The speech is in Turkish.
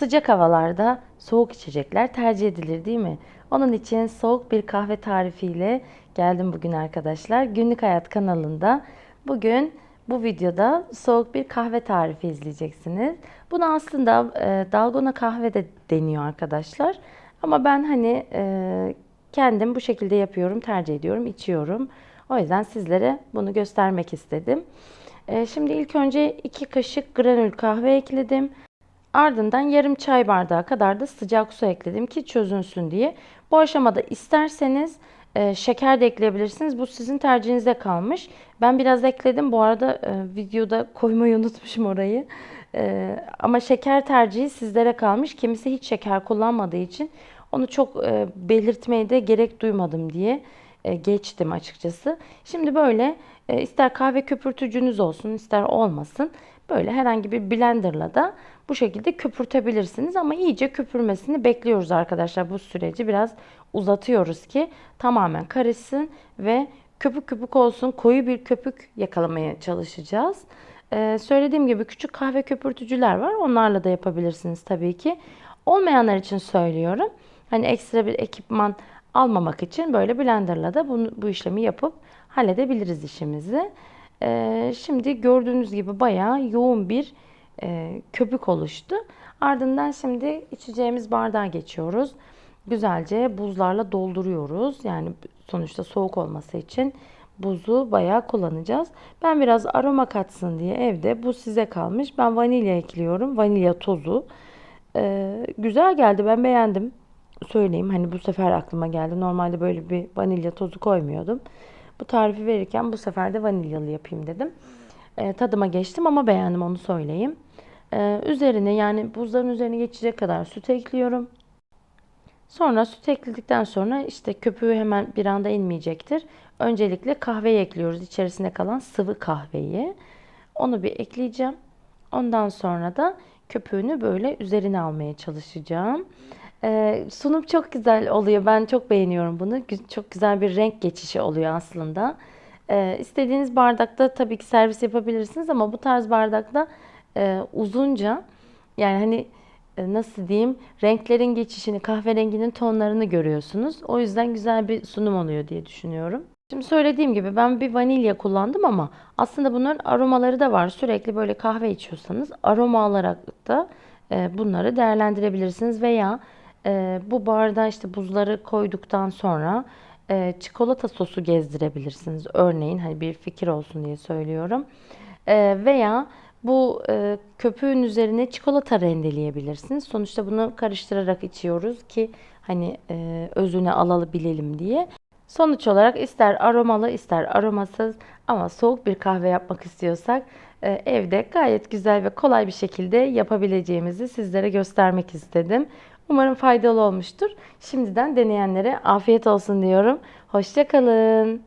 Sıcak havalarda soğuk içecekler tercih edilir değil mi? Onun için soğuk bir kahve tarifiyle geldim bugün arkadaşlar. Günlük Hayat kanalında bugün bu videoda soğuk bir kahve tarifi izleyeceksiniz. Bunu aslında e, dalgona kahve de deniyor arkadaşlar. Ama ben hani e, kendim bu şekilde yapıyorum, tercih ediyorum, içiyorum. O yüzden sizlere bunu göstermek istedim. E, şimdi ilk önce 2 kaşık granül kahve ekledim. Ardından yarım çay bardağı kadar da sıcak su ekledim ki çözünsün diye. Bu aşamada isterseniz e, şeker de ekleyebilirsiniz. Bu sizin tercihinize kalmış. Ben biraz ekledim. Bu arada e, videoda koymayı unutmuşum orayı. E, ama şeker tercihi sizlere kalmış. Kimisi hiç şeker kullanmadığı için onu çok e, belirtmeye de gerek duymadım diye geçtim açıkçası. Şimdi böyle e, ister kahve köpürtücünüz olsun ister olmasın. Böyle herhangi bir blenderla da bu şekilde köpürtebilirsiniz ama iyice köpürmesini bekliyoruz arkadaşlar. Bu süreci biraz uzatıyoruz ki tamamen karışsın ve köpük köpük olsun. Koyu bir köpük yakalamaya çalışacağız. Ee, söylediğim gibi küçük kahve köpürtücüler var. Onlarla da yapabilirsiniz tabii ki. Olmayanlar için söylüyorum. Hani ekstra bir ekipman almamak için böyle blenderla da bunu, bu işlemi yapıp halledebiliriz işimizi. Ee, şimdi gördüğünüz gibi bayağı yoğun bir e, köpük oluştu. Ardından şimdi içeceğimiz bardağa geçiyoruz. Güzelce buzlarla dolduruyoruz. Yani sonuçta soğuk olması için buzu bayağı kullanacağız. Ben biraz aroma katsın diye evde bu size kalmış. Ben vanilya ekliyorum. Vanilya tozu. Ee, güzel geldi. Ben beğendim. Söyleyeyim hani bu sefer aklıma geldi. Normalde böyle bir vanilya tozu koymuyordum. Bu tarifi verirken bu sefer de vanilyalı yapayım dedim. E, tadıma geçtim ama beğendim onu söyleyeyim. E, üzerine yani buzların üzerine geçecek kadar süt ekliyorum. Sonra süt ekledikten sonra işte köpüğü hemen bir anda inmeyecektir. Öncelikle kahveyi ekliyoruz. İçerisinde kalan sıvı kahveyi. Onu bir ekleyeceğim. Ondan sonra da köpüğünü böyle üzerine almaya çalışacağım. Ee, sunum çok güzel oluyor. Ben çok beğeniyorum bunu. Çok güzel bir renk geçişi oluyor aslında. Ee, istediğiniz bardakta tabii ki servis yapabilirsiniz ama bu tarz bardakta e, uzunca yani hani e, nasıl diyeyim renklerin geçişini, kahverenginin tonlarını görüyorsunuz. O yüzden güzel bir sunum oluyor diye düşünüyorum. Şimdi söylediğim gibi ben bir vanilya kullandım ama aslında bunların aromaları da var. Sürekli böyle kahve içiyorsanız aroma alarak da e, bunları değerlendirebilirsiniz veya e, bu bardağa işte buzları koyduktan sonra e, çikolata sosu gezdirebilirsiniz. Örneğin hani bir fikir olsun diye söylüyorum. E, veya bu e, köpüğün üzerine çikolata rendeleyebilirsiniz. Sonuçta bunu karıştırarak içiyoruz ki hani e, özüne alabilelim diye. Sonuç olarak ister aromalı ister aromasız ama soğuk bir kahve yapmak istiyorsak e, evde gayet güzel ve kolay bir şekilde yapabileceğimizi sizlere göstermek istedim. Umarım faydalı olmuştur. Şimdiden deneyenlere afiyet olsun diyorum. Hoşça kalın.